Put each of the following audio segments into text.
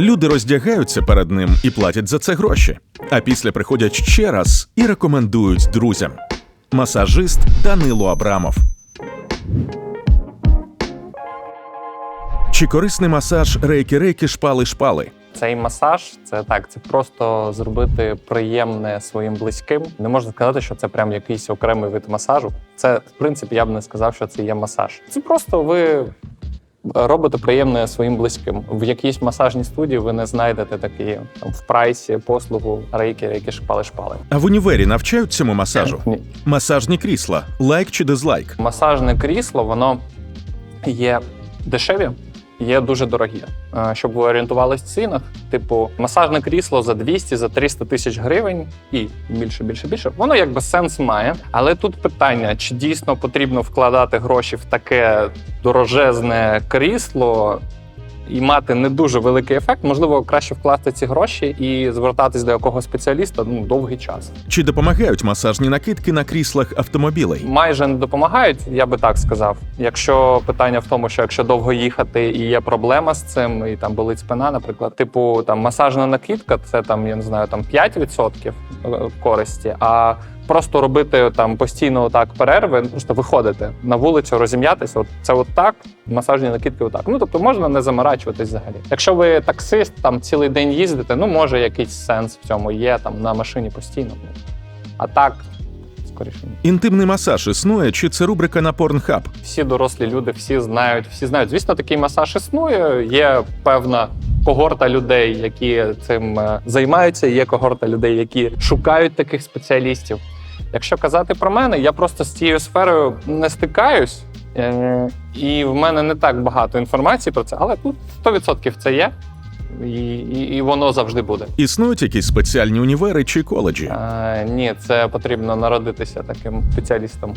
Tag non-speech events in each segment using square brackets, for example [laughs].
Люди роздягаються перед ним і платять за це гроші. А після приходять ще раз і рекомендують друзям. Масажист Данило Абрамов. Чи корисний масаж рейки-рейки шпали-шпали? Цей масаж це так, це просто зробити приємне своїм близьким. Не можна сказати, що це прям якийсь окремий вид масажу. Це, в принципі, я б не сказав, що це є масаж. Це просто ви робите приємне своїм близьким. В якійсь масажній студії ви не знайдете такі там в прайсі послугу рейки, рейки шпали шпали. А в універі навчають цьому масажу? Ні. Масажні крісла, лайк чи дизлайк? Масажне крісло, воно є дешеві, є дуже дорогі. Е, Щоб ви орієнтувались в цінах, типу, масажне крісло за 200 за 300 тисяч гривень і більше, більше, більше. Воно якби сенс має. Але тут питання: чи дійсно потрібно вкладати гроші в таке дорожезне крісло? І мати не дуже великий ефект, можливо, краще вкласти ці гроші і звертатись до якогось спеціаліста ну довгий час. Чи допомагають масажні накидки на кріслах автомобілей? майже не допомагають, я би так сказав. Якщо питання в тому, що якщо довго їхати і є проблема з цим, і там болить спина, наприклад, типу там масажна накидка, це там я не знаю, там 5% користі. А просто робити там постійно так перерви, просто виходити на вулицю, розім'ятися. От це от так, масажні накидки, отак. Ну тобто можна не заморачуватись взагалі. Якщо ви таксист, там цілий день їздите, ну може якийсь сенс в цьому є там на машині постійно. А так. Інтимний масаж існує, чи це рубрика на Pornhub? всі дорослі люди, всі знають, всі знають. Звісно, такий масаж існує. Є певна когорта людей, які цим е, займаються. Є когорта людей, які шукають таких спеціалістів. Якщо казати про мене, я просто з цією сферою не стикаюсь, е, і в мене не так багато інформації про це, але тут 100% це є. І, і, і воно завжди буде. Існують якісь спеціальні універи чи коледжі? А, ні, це потрібно народитися таким спеціалістом.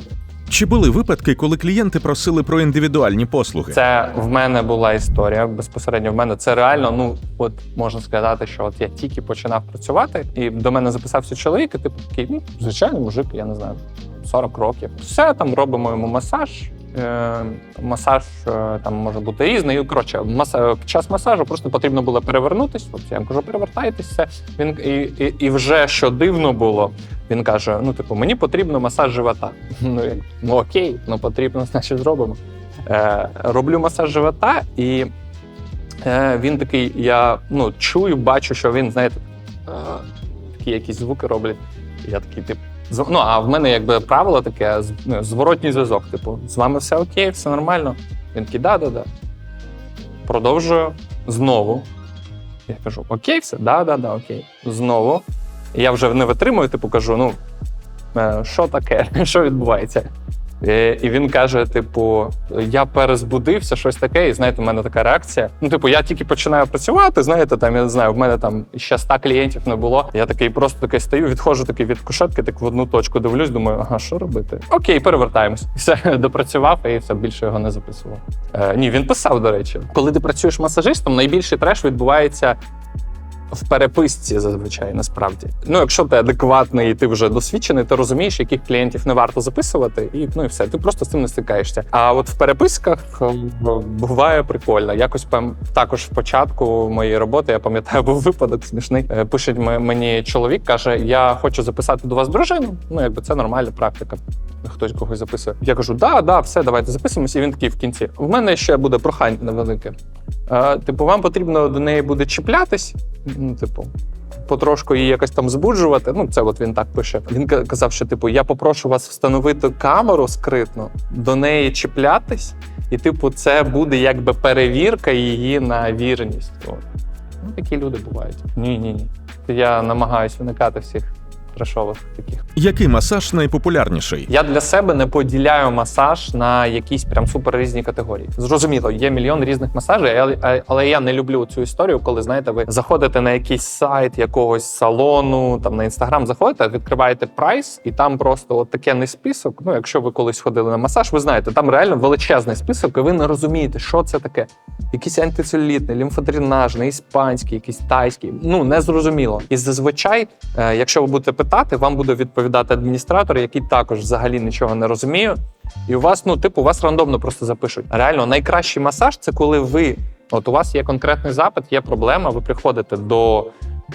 Чи були випадки, коли клієнти просили про індивідуальні послуги? Це в мене була історія безпосередньо. В мене це реально. Ну от можна сказати, що от я тільки починав працювати, і до мене записався чоловік, і типу такий, ну звичайний мужик, я не знаю, 40 років. Все там робимо йому масаж. Е, масаж е, там може бути різний. І, Коротше, маса, час масажу просто потрібно було перевернутись. От я кажу, перевертайтесь все. Він і, і, і вже що дивно було. Він каже: ну, типу, мені потрібно масаж живота. [laughs] Ну, я, ну окей, ну потрібно, значить, зробимо. Е, роблю масаж живота, і е, він такий, я ну, чую, бачу, що він, знаєте, е, такі якісь звуки роблять. Я такий, типу, ну, а в мене якби правило таке, ну, зворотній зв'язок. Типу, з вами все окей, все нормально. Він такий, да, да, да. Продовжую знову. Я кажу, окей, все, да, да, да, окей. Знову. І я вже не витримую, типу, кажу: ну, е, що таке, [laughs] що відбувається? Е, І він каже: типу, я перезбудився, щось таке, і знаєте, в мене така реакція. Ну, типу, я тільки починаю працювати, знаєте, там я не знаю, в мене там ще 100 клієнтів не було. Я такий просто такий стою, відходжу такий від кушетки, так в одну точку дивлюсь, думаю, ага, що робити? Окей, перевертаємось. [laughs] Все допрацював і все більше його не записував. Е, ні, він писав, до речі, коли ти працюєш масажистом, найбільший треш відбувається в переписці зазвичай насправді. Ну, якщо ти адекватний і ти вже досвідчений, ти розумієш, яких клієнтів не варто записувати, і ну і все. Ти просто з цим не стикаєшся. А от в переписках е, буває прикольно. Якось також в початку моєї роботи я пам'ятаю, був випадок смішний. Е, Пише мені чоловік, каже: Я хочу записати до вас дружину. Ну, якби це нормальна практика. Хтось когось записує. Я кажу, да, да, все, давайте записуємося. І він такий в кінці. В мене ще буде прохання невелике. Е, Типу, вам потрібно до неї буде чіплятись. Ну, типу, потрошку її якось там збуджувати. Ну, це от він так пише. Він казав, що типу, я попрошу вас встановити камеру скритно, до неї чіплятись, і, типу, це буде якби перевірка її на вірність. От. Ну, такі люди бувають. Ні, ні, ні. Я намагаюся уникати всіх трешових таких. Який масаж найпопулярніший? Я для себе не поділяю масаж на якісь прям супер різні категорії. Зрозуміло, є мільйон різних масажів, але, я не люблю цю історію, коли знаєте, ви заходите на якийсь сайт якогось салону, там на інстаграм заходите, відкриваєте прайс, і там просто от таке не список. Ну, якщо ви колись ходили на масаж, ви знаєте, там реально величезний список, і ви не розумієте, що це таке. Якийсь антицелюлітний, лімфодренажний, іспанський, якийсь тайський. Ну не зрозуміло. І зазвичай, е, якщо ви будете питати, вам буде відповідати адміністратор, який також взагалі нічого не розуміє. І у вас, ну, типу, вас рандомно просто запишуть. Реально, найкращий масаж це коли ви От у вас є конкретний запит, є проблема. Ви приходите до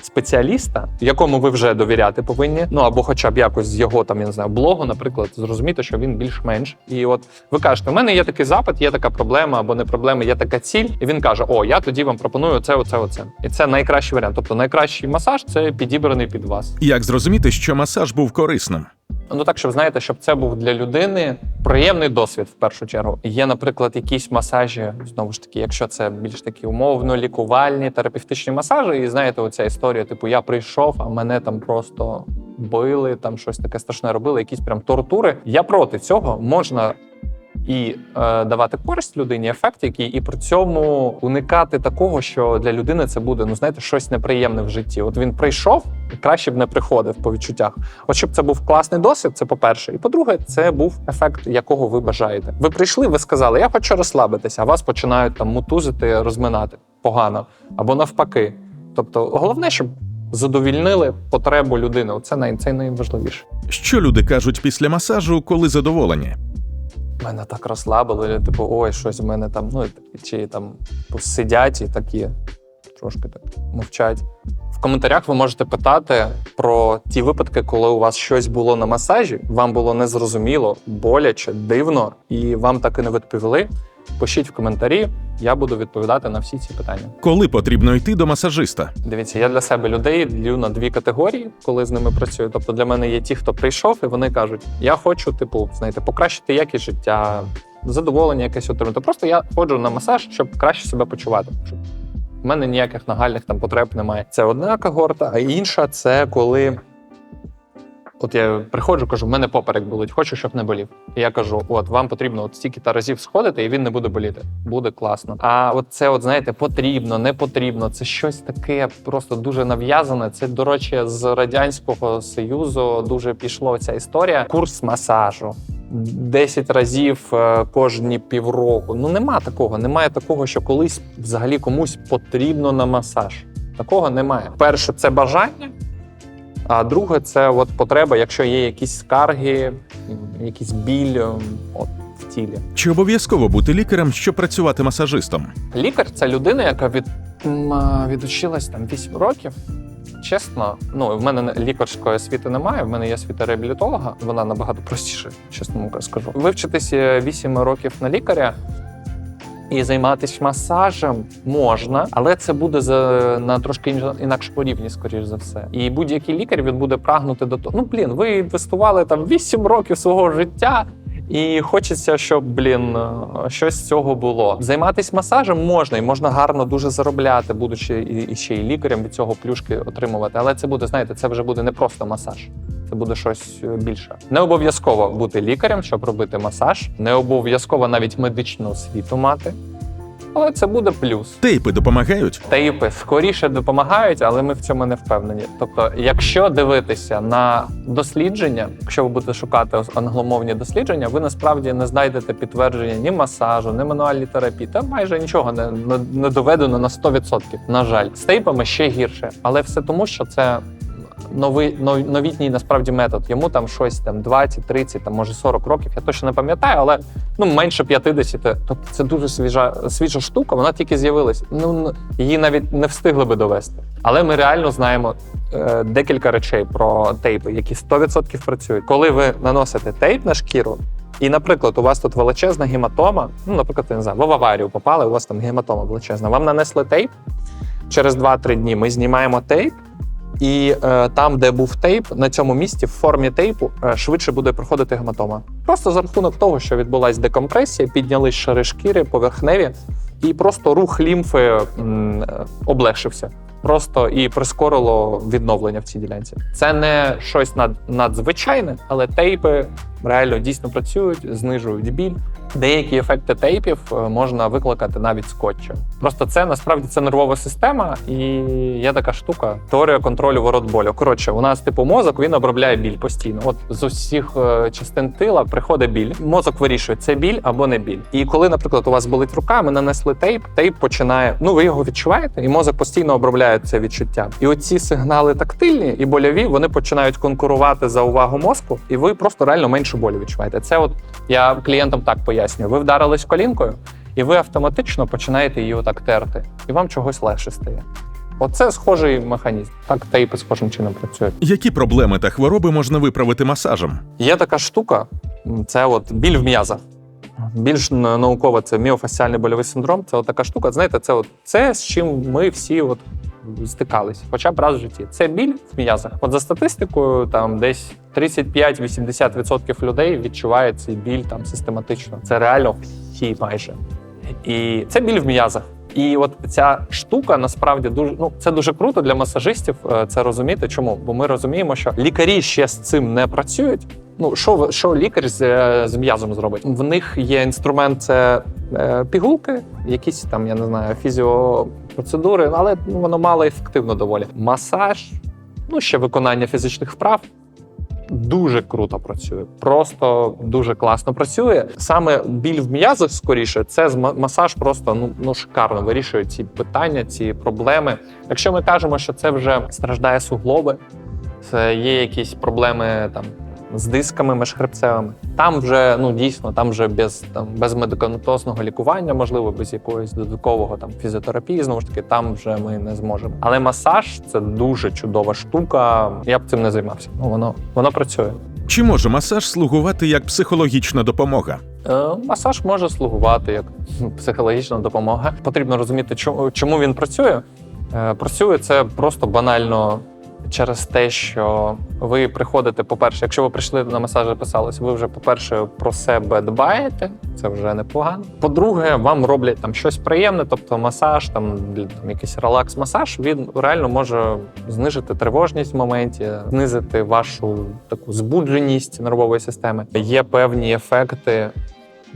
спеціаліста, якому ви вже довіряти повинні. Ну або, хоча б якось з його там я не знаю, блогу, наприклад, зрозуміти, що він більш-менш. І от ви кажете, у мене є такий запит, є така проблема або не проблема, є така ціль. І він каже: О, я тоді вам пропоную це, оце, оце. І це найкращий варіант. Тобто найкращий масаж це підібраний під вас. Як зрозуміти, що масаж був корисним? Ну так, щоб знаєте, щоб це був для людини приємний досвід в першу чергу. Є, наприклад, якісь масажі, знову ж таки, якщо це більш такі умовно лікувальні терапевтичні масажі, і знаєте, оця історія, типу, я прийшов, а мене там просто били, там щось таке страшне робили, якісь прям тортури. Я проти цього можна. І е, давати користь людині, ефект який, і при цьому уникати такого, що для людини це буде, ну знаєте, щось неприємне в житті. От він прийшов, краще б не приходив по відчуттях. От щоб це був класний досвід, це по-перше. І по-друге, це був ефект, якого ви бажаєте. Ви прийшли, ви сказали, я хочу розслабитися, а вас починають там мутузити, розминати погано або навпаки. Тобто, головне, щоб задовільнили потребу людини. Оце най, це найважливіше. Що люди кажуть після масажу, коли задоволені? Мене так розслабило, я, типу, ой, щось в мене там, ну чи там сидять і такі трошки так мовчать. В коментарях ви можете питати про ті випадки, коли у вас щось було на масажі, вам було незрозуміло, боляче, дивно, і вам так і не відповіли. Пишіть в коментарі, я буду відповідати на всі ці питання. Коли потрібно йти до масажиста? Дивіться, я для себе людей ділю на дві категорії, коли з ними працюю. Тобто для мене є ті, хто прийшов, і вони кажуть: я хочу, типу, знаєте, покращити якість життя, задоволення якесь отримати. Просто я ходжу на масаж, щоб краще себе почувати. В мене ніяких нагальних там потреб немає. Це одна когорта, а інша це коли. От я приходжу, кажу, в мене поперек болить, хочу, щоб не болів. І я кажу: от вам потрібно от стільки та разів сходити, і він не буде боліти. Буде класно. А от це, от знаєте, потрібно, не потрібно. Це щось таке просто дуже нав'язане. Це, до речі, з радянського союзу дуже пішло ця історія. Курс масажу. 10 разів е, кожні півроку. Ну нема такого. Немає такого, що колись взагалі комусь потрібно на масаж. Такого немає. Перше, це бажання. А друге, це от потреба, якщо є якісь скарги, якийсь біль от, в тілі. Чи обов'язково бути лікарем, щоб працювати масажистом? Лікар це людина, яка від, відучилась там 8 років. Чесно, ну в мене не- лікарської освіти немає. В мене є освіта реабілітолога. Вона набагато простіше, чесно скажу. Вивчитися 8 років на лікаря і займатися масажем можна, але це буде за на трошки інж- інакшому рівні, скоріш за все. І будь-який лікар він буде прагнути до того. Ну блін, ви інвестували там 8 років свого життя. І хочеться, щоб блін е, щось з цього було. Займатися масажем можна і можна гарно дуже заробляти, будучи і, ще й лікарем від цього плюшки отримувати. Але це буде, знаєте, це вже буде не просто масаж. Це буде щось е, більше. Не обов'язково бути лікарем, щоб робити масаж. Не обов'язково навіть медичну освіту мати. Але це буде плюс. Тейпи допомагають? Тейпи скоріше допомагають, але ми в цьому не впевнені. Тобто, якщо дивитися на дослідження, якщо ви будете шукати англомовні дослідження, ви насправді не знайдете підтвердження ні масажу, ні мануальній терапії. Там майже нічого не, не, не доведено на 100%. На жаль, з тейпами ще гірше, але все тому, що це. Новий новітній насправді метод. Йому там щось там 20, 30, там може 40 років. Я точно не пам'ятаю, але ну менше 50. Тобто це дуже свіжа свіжа штука. Вона тільки з'явилась. Ну її навіть не встигли би довести. Але ми реально знаємо е, декілька речей про тейпи, які 100% працюють. Коли ви наносите тейп на шкіру. І, наприклад, у вас тут величезна гематома. Ну, наприклад, я не знаю, ви в аварію попали, у вас там гематома величезна. Вам нанесли тейп. Через 2-3 дні ми знімаємо тейп, і е, там, де був тейп, на цьому місці в формі тейпу е, швидше буде проходити гематома. Просто за рахунок того, що відбулася декомпресія, піднялись шари шкіри поверхневі, і просто рух лімфи м, е, облегшився. Просто і прискорило відновлення в цій ділянці. Це не щось над, надзвичайне, але тейпи реально дійсно працюють, знижують біль. Деякі ефекти тейпів е, можна викликати навіть скотчем. Просто це насправді це нервова система, і є така штука теорія контролю ворот болю. Коротше, у нас типу мозок він обробляє біль постійно. От з усіх е, частин тила приходить біль. Мозок вирішує, це біль або не біль. І коли, наприклад, у вас болить рука, ми нанесли тейп, тейп починає. Ну ви його відчуваєте, і мозок постійно обробляє це відчуття. І оці сигнали тактильні і больові вони починають конкурувати за увагу мозку, і ви просто реально менше болю відчуваєте. Це от я клієнтам так пояснюю. Ви вдарились колінкою. і ви автоматично починаєте її отак терти, і вам чогось легше стає. Оце схожий механізм. Так тейпи схожим чином працюють. Які проблеми та хвороби можна виправити масажем? Є така штука, це от біль в м'язах. Більш науково це міофасціальний больовий синдром. Це от така штука. Знаєте, це от це з чим ми всі от стикались, хоча б раз в житті. Це біль в м'язах. От за статистикою, там десь 35-80% людей відчувають цей біль там систематично. Це реально всі майже. І це біль в м'язах. І от ця штука насправді дуже ну це дуже круто для масажистів е, це розуміти. Чому? Бо ми розуміємо, що лікарі ще з цим не працюють. Ну що що лікар з, з м'язом зробить? В них є інструмент, це е, пігулки, якісь там, я не знаю, фізіопроцедури, але ну, воно мало ефективно доволі. Масаж, ну ще виконання фізичних вправ. Дуже круто працює, просто дуже класно працює. Саме біль в м'язах скоріше, це масаж просто ну, ну шикарно вирішує ці питання, ці проблеми. Якщо ми кажемо, що це вже страждає суглоби, це є якісь проблеми там з дисками міжхребцевими. Там вже ну дійсно, там вже без там без медикаментозного лікування, можливо, без якогось додаткового там фізіотерапії. Знову ж таки, там вже ми не зможемо. Але масаж це дуже чудова штука. Я б цим не займався. Ну воно воно працює. Чи може масаж слугувати як психологічна допомога? Е, Масаж може слугувати як психологічна допомога. Потрібно розуміти, чому, чому він працює. Е, Працює це просто банально через те, що ви приходите, по-перше, якщо ви прийшли на масаж записались, ви вже, по-перше, про себе дбаєте, це вже непогано. По-друге, вам роблять там щось приємне, тобто масаж, там, там якийсь релакс-масаж, він реально може знижити тривожність в моменті, знизити вашу таку збудженість нервової системи. Є певні ефекти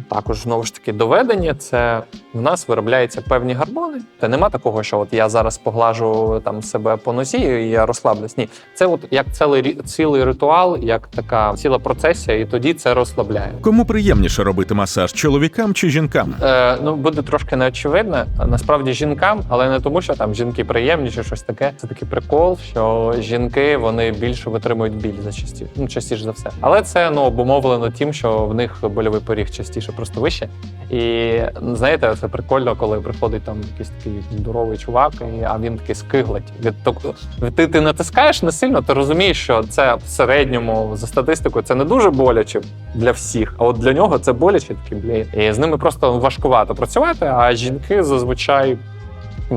також знову ж таки доведені. Це в нас виробляються певні гормони. Та нема такого, що от я зараз поглажу там себе по нозі і я розслаблюсь. Ні, це от як цілий цілий ритуал, як така ціла процесія, і тоді це розслабляє. Кому приємніше робити масаж чоловікам чи жінкам? Е, ну буде трошки неочевидно. Насправді жінкам, але не тому, що там жінки приємні чи щось таке. Це такий прикол, що жінки вони більше витримують біль за часті, ну частіше за все. Але це ну обумовлено тим, що в них больовий поріг частіше просто вище. І знаєте, це прикольно, коли приходить там якийсь такий здоровий чувак, і, а він такий скиглить. Від тобто ти, ти натискаєш не сильно, ти розумієш, що це в середньому за статистикою це не дуже боляче для всіх. А от для нього це боляче такий блін. І з ними просто важкувато працювати. А жінки зазвичай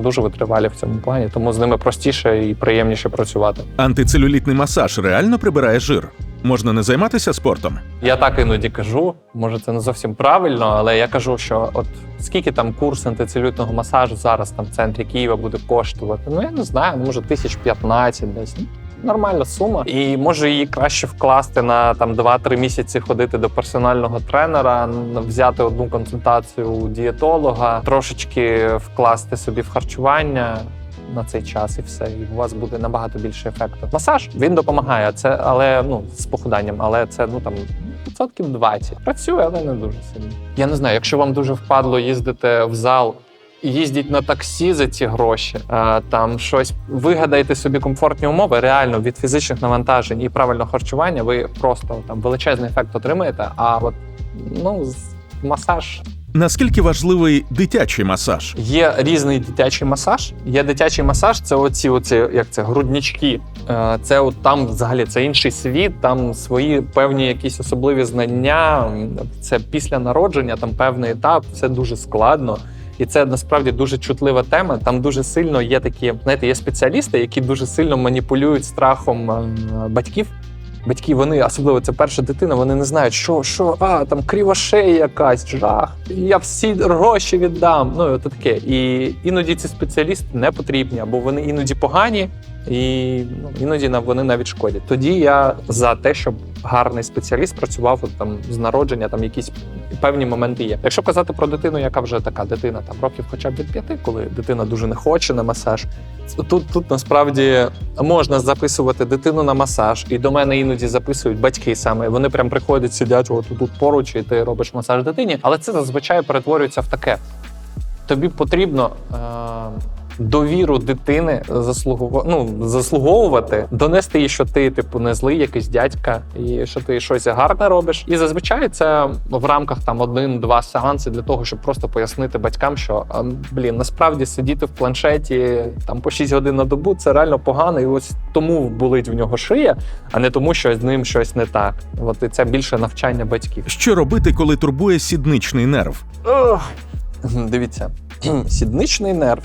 дуже витривалі в цьому плані, тому з ними простіше і приємніше працювати. Антицелюлітний масаж реально прибирає жир. Можна не займатися спортом. Я так іноді кажу, може це не зовсім правильно, але я кажу, що от скільки там курс антицелюлітного масажу зараз там в центрі Києва буде коштувати? Ну я не знаю, ну, може тисяч 15 десь. Нормальна сума, і може її краще вкласти на там 2-3 місяці ходити до персонального тренера, взяти одну консультацію у дієтолога, трошечки вкласти собі в харчування на цей час, і все, і у вас буде набагато більше ефекту. Масаж він допомагає, це але ну з похуданням, але це ну там відсотків 20. Працює, але не дуже сильно. Я не знаю, якщо вам дуже впадло їздити в зал. Їздіть на таксі за ці гроші, е, там щось вигадайте собі комфортні умови. Реально від фізичних навантажень і правильного харчування ви просто там величезний ефект отримаєте. А от ну масаж Наскільки важливий дитячий масаж? Є різний дитячий масаж. Є дитячий масаж, це оці, оці як це груднички. Е, Це от там взагалі це інший світ, там свої певні якісь особливі знання. Це після народження, там певний етап, це дуже складно. І це насправді дуже чутлива тема. Там дуже сильно є такі, знаєте, є спеціалісти, які дуже сильно маніпулюють страхом е, батьків. Батьки, вони, особливо це перша дитина, вони не знають, що, що, а там крива шея якась, жах. Я всі гроші віддам. Ну і от таке. І іноді ці спеціалісти не потрібні, або вони іноді погані, і ну, іноді вони навіть шкодять. Тоді я за те, щоб гарний спеціаліст працював от, там з народження, там якісь певні моменти є. Якщо казати про дитину, яка вже така дитина, там років хоча б від п'яти, коли дитина дуже не хоче на масаж. Тут, тут насправді можна записувати дитину на масаж, і до мене іноді записують батьки саме. Вони прям приходять, сидять от тут поруч, і ти робиш масаж дитині. Але це зазвичай перетворюється в таке. Тобі потрібно е, довіру дитини заслугува... ну, заслуговувати, донести їй, що ти, типу, не злий якийсь дядька, і що ти щось гарне робиш. І зазвичай це в рамках там один-два сеанси для того, щоб просто пояснити батькам, що блін, насправді сидіти в планшеті там по 6 годин на добу це реально погано, і ось тому болить в нього шия, а не тому, що з ним щось не так. От і це більше навчання батьків. Що робити, коли турбує сідничний нерв? Ох. Дивіться, [clears throat] сідничний нерв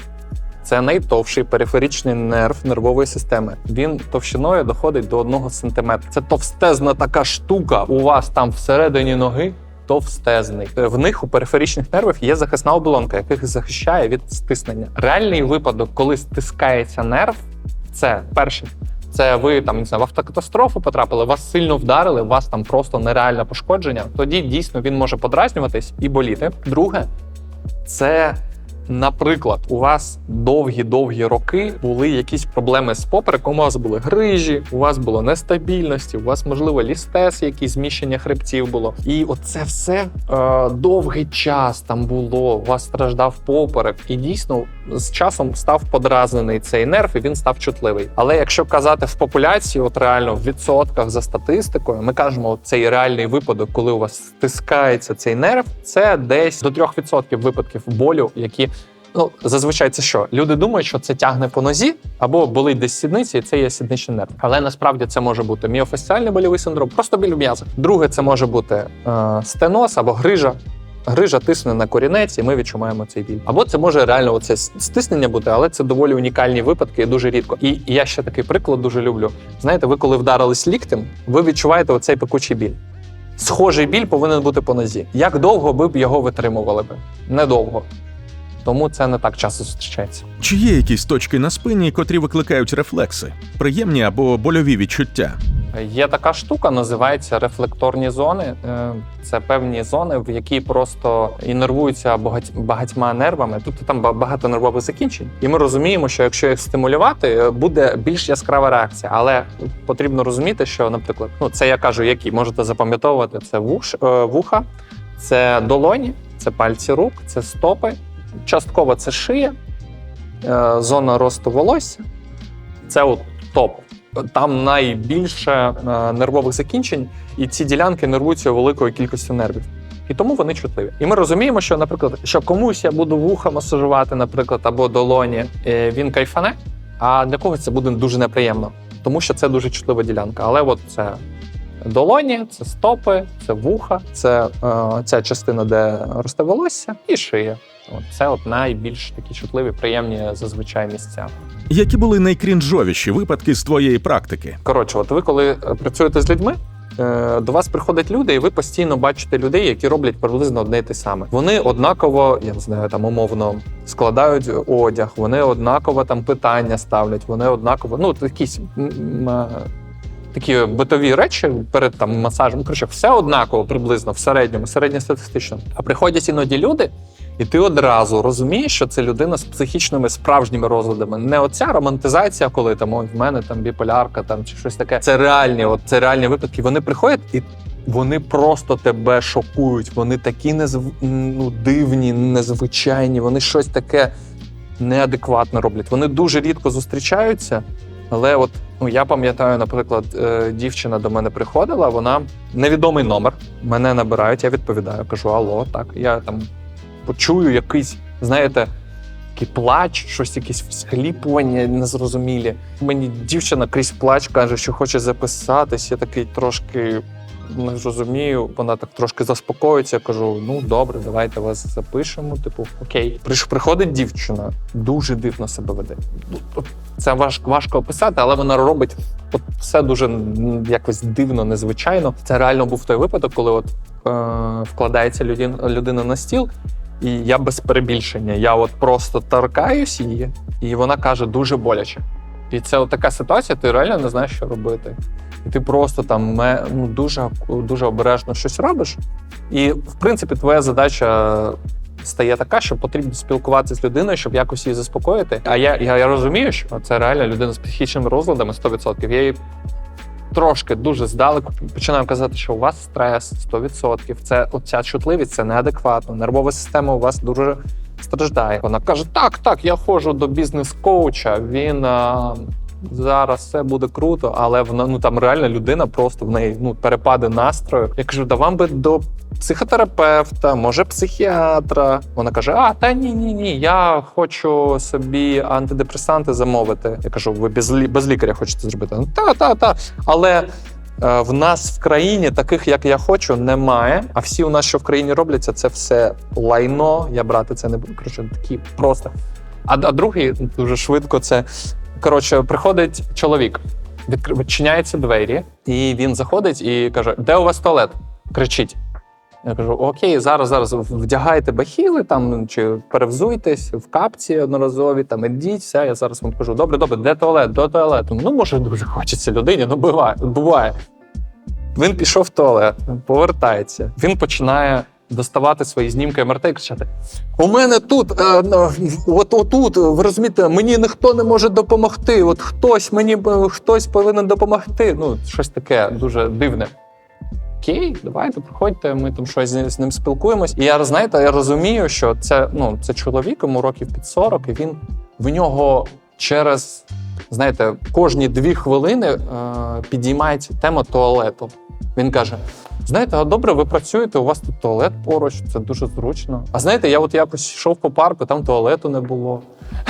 це найтовший периферичний нерв нервової системи. Він товщиною доходить до 1 см. Це товстезна така штука у вас там всередині ноги. Товстезний. В них у периферичних нервів є захисна оболонка, яка їх захищає від стиснення. Реальний випадок, коли стискається нерв, це перший. Це ви там не знаю, в автокатастрофу потрапили, вас сильно вдарили, у вас там просто нереальне пошкодження. Тоді дійсно він може подразнюватись і боліти. Друге, це, наприклад, у вас довгі-довгі роки були якісь проблеми з попереком, у вас були грижі, у вас було нестабільності, у вас, можливо, лістез, якісь зміщення хребців було. І оце все е, довгий час там було. У вас страждав поперек, і дійсно з часом став подразнений цей нерв, і він став чутливий. Але якщо казати в популяції, от реально в відсотках за статистикою, ми кажемо, цей реальний випадок, коли у вас стискається цей нерв, це десь до 3% випадків болю, які ну зазвичай це що? Люди думають, що це тягне по нозі або болить десь сідниці, і це є сідничний нерв. Але насправді це може бути міофасціальний больовий синдром, просто біль в м'язах. Друге, це може бути е, стеноз або грижа. Грижа тисне на корінець, і ми відчуваємо цей біль. Або це може реально оце стиснення бути, але це доволі унікальні випадки і дуже рідко. І я ще такий приклад дуже люблю. Знаєте, ви коли вдарились ліктем, ви відчуваєте оцей пекучий біль. Схожий біль повинен бути по нозі. Як довго ви б його витримували би? Недовго. Тому це не так часто зустрічається. Чи є якісь точки на спині, котрі викликають рефлекси, приємні або больові відчуття? Є така штука, називається рефлекторні зони. Е, Це певні зони, в які просто інервуються багать- багатьма нервами. Тобто там ба- багато нервових закінчень. І ми розуміємо, що якщо їх стимулювати, буде більш яскрава реакція. Але потрібно розуміти, що, наприклад, ну це я кажу, які можете запам'ятовувати: це вуш, е, вуха, це долоні, це пальці рук, це стопи, частково це шия, е, зона росту волосся. Це от топ. Там найбільше е, нервових закінчень, і ці ділянки нервуються великою кількістю нервів. І тому вони чутливі. І ми розуміємо, що, наприклад, що комусь я буду вуха масажувати, наприклад, або долоні, е, він кайфане, а для когось це буде дуже неприємно, тому що це дуже чутлива ділянка. Але от це долоні, це стопи, це вуха, це е, ця частина, де росте волосся, і шия. От це от найбільш такі чутливі, приємні зазвичай місця. Які були найкрінжовіші випадки з твоєї практики? Коротше, от ви коли е, працюєте з людьми. е, До вас приходять люди, і ви постійно бачите людей, які роблять приблизно одне й те саме. Вони однаково, я не знаю, там умовно складають одяг, вони однаково там питання ставлять, вони однаково, ну якісь е, такі битові речі перед там масажем. Коротше, все однаково приблизно в середньому, середньостатистично. А приходять іноді люди, і ти одразу розумієш, що це людина з психічними справжніми розладами. Не оця романтизація, коли там ой, в мене там біполярка там чи щось таке. Це реальні, от це реальні випадки. Вони приходять і. Вони просто тебе шокують. Вони такі незв... ну, дивні, незвичайні. Вони щось таке неадекватно роблять. Вони дуже рідко зустрічаються. Але от ну я пам'ятаю, наприклад, е, дівчина до мене приходила, вона невідомий номер. Мене набирають, я відповідаю, кажу: Алло, так, я там почую якийсь, знаєте, такий плач, щось якесь всхліпування незрозумілі. Мені дівчина крізь плач каже, що хоче записатись. Я такий трошки не розумію. Вона так трошки заспокоїться. Я кажу: ну добре, давайте вас запишемо. Типу, окей. Приходить дівчина, дуже дивно себе веде. Ну, Це важ, важко описати, але вона робить все дуже якось дивно, незвичайно. Це реально був той випадок, коли от е, вкладається людина, людина на стіл. І я без перебільшення. Я от просто торкаюсь її, і вона каже дуже боляче. І це от така ситуація, ти реально не знаєш, що робити. І ти просто там ну, дуже, дуже обережно щось робиш. І, в принципі, твоя задача стає така, що потрібно спілкуватися з людиною, щоб якось її заспокоїти. А я, я, я розумію, що це реально людина з психічними розладами 100%. Я їй трошки дуже здалеку починаю казати, що у вас стрес 100%. Це оця чутливість, це неадекватно. Нервова система у вас дуже страждає. Вона каже: Так, так, я ходжу до бізнес-коуча. Він а, зараз все буде круто, але вона ну там реальна людина, просто в неї ну перепади настрою. Я кажу, да вам би до психотерапевта, може психіатра. Вона каже: А, та ні, ні, ні, я хочу собі антидепресанти замовити. Я кажу, ви без, лі- без лікаря хочете зробити? «Ну, Та, та, та. Але е, в нас в країні таких, як я хочу, немає. А всі у нас, що в країні робляться, це все лайно. Я брати це не буду. Коротше, такі просто. А, а другий дуже швидко це. Коротше, приходить чоловік, відчиняються двері, і він заходить і каже: Де у вас туалет? Кричить. Я кажу: Окей, зараз, зараз вдягайте бахіли там чи перевзуйтесь в капці одноразові, там ідіть, все. Я зараз вам кажу: добре, добре, де туалет? До туалету. Ну, може, дуже хочеться людині, ну буває, буває. Він пішов в туалет, повертається. Він починає доставати свої знімки МРТ і кричати: У мене тут, е, от отут, ви розумієте, мені ніхто не може допомогти. От хтось мені хтось повинен допомогти. Ну, щось таке дуже дивне. Окей, давайте приходьте, ми там щось з ним спілкуємось. І я знаєте, я розумію, що це ну це чоловік, йому років під 40, і він в нього через знаєте, кожні дві хвилини е, підіймається тема туалету. Він каже: знаєте, а добре, ви працюєте, у вас тут туалет поруч, це дуже зручно. А знаєте, я от якось йшов по парку, там туалету не було.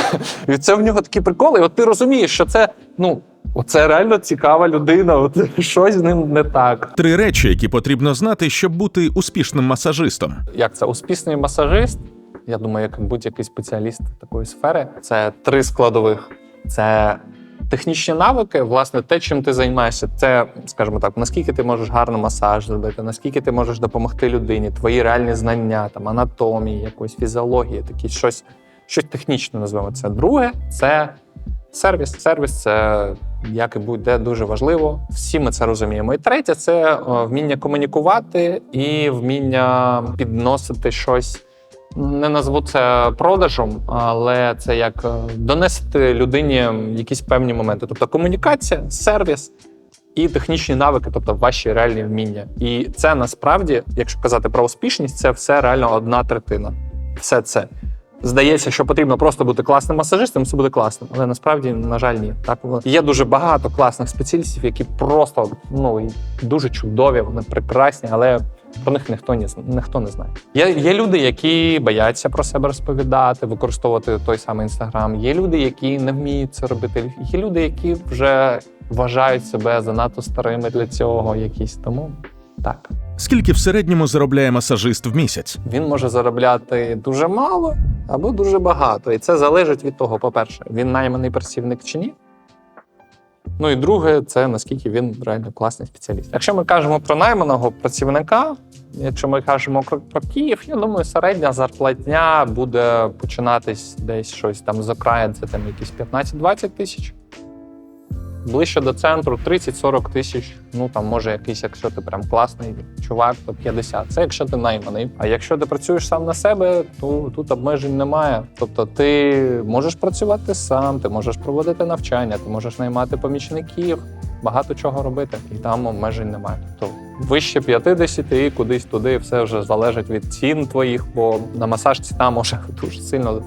[laughs] І це в нього такі приколи. І от ти розумієш, що це ну. Оце реально цікава людина, от [laughs] щось з ним не так. Три речі, які потрібно знати, щоб бути успішним масажистом. Як це успішний масажист? Я думаю, як будь-який спеціаліст такої сфери, це три складових: це технічні навики, власне, те, чим ти займаєшся, це, скажімо так, наскільки ти можеш гарно масаж зробити, наскільки ти можеш допомогти людині, твої реальні знання, там анатомії, якоїсь фізіології, такі щось, щось технічне назвемо це. Друге, це сервіс. Сервіс це як і будь-де дуже важливо. Всі ми це розуміємо. І третє це е, вміння комунікувати і вміння підносити щось. Не назву це продажем, але це як е, донести людині якісь певні моменти. Тобто комунікація, сервіс і технічні навики, тобто ваші реальні вміння. І це насправді, якщо казати про успішність, це все реально одна третина. Все це. Здається, що потрібно просто бути класним масажистом, все буде класно. Але насправді, на жаль, ні. Так є дуже багато класних спеціалістів, які просто ну дуже чудові, вони прекрасні, але про них ніхто не ніхто не знає. Є, є люди, які бояться про себе розповідати, використовувати той самий інстаграм. Є люди, які не вміють це робити. Є люди, які вже вважають себе занадто старими для цього, якісь тому так. Скільки в середньому заробляє масажист в місяць? Він може заробляти дуже мало або дуже багато. І це залежить від того, по-перше, він найманий працівник чи ні. Ну і друге, це наскільки він реально класний спеціаліст. Якщо ми кажемо про найманого працівника, якщо ми кажемо про, Київ, я думаю, середня зарплатня буде починатись десь щось там з окраїн, це там якісь 15-20 тисяч. Ближче до центру 30-40 тисяч. Ну там може якийсь, якщо ти прям класний чувак, то 50. Це якщо ти найманий. А якщо ти працюєш сам на себе, то тут обмежень немає. Тобто ти можеш працювати сам, ти можеш проводити навчання, ти можеш наймати помічників, багато чого робити, і там обмежень немає. Тобто вище 50 і кудись туди все вже залежить від цін твоїх, бо на масаж ціна може [laughs] дуже сильно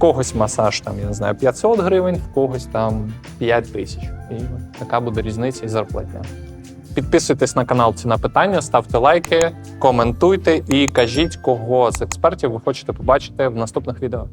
когось масаж там, я не знаю, 500 гривень, в когось там 5 тисяч. І така буде різниця і зарплатня. Підписуйтесь на канал Ціна питання, ставте лайки, коментуйте і кажіть, кого з експертів ви хочете побачити в наступних відео.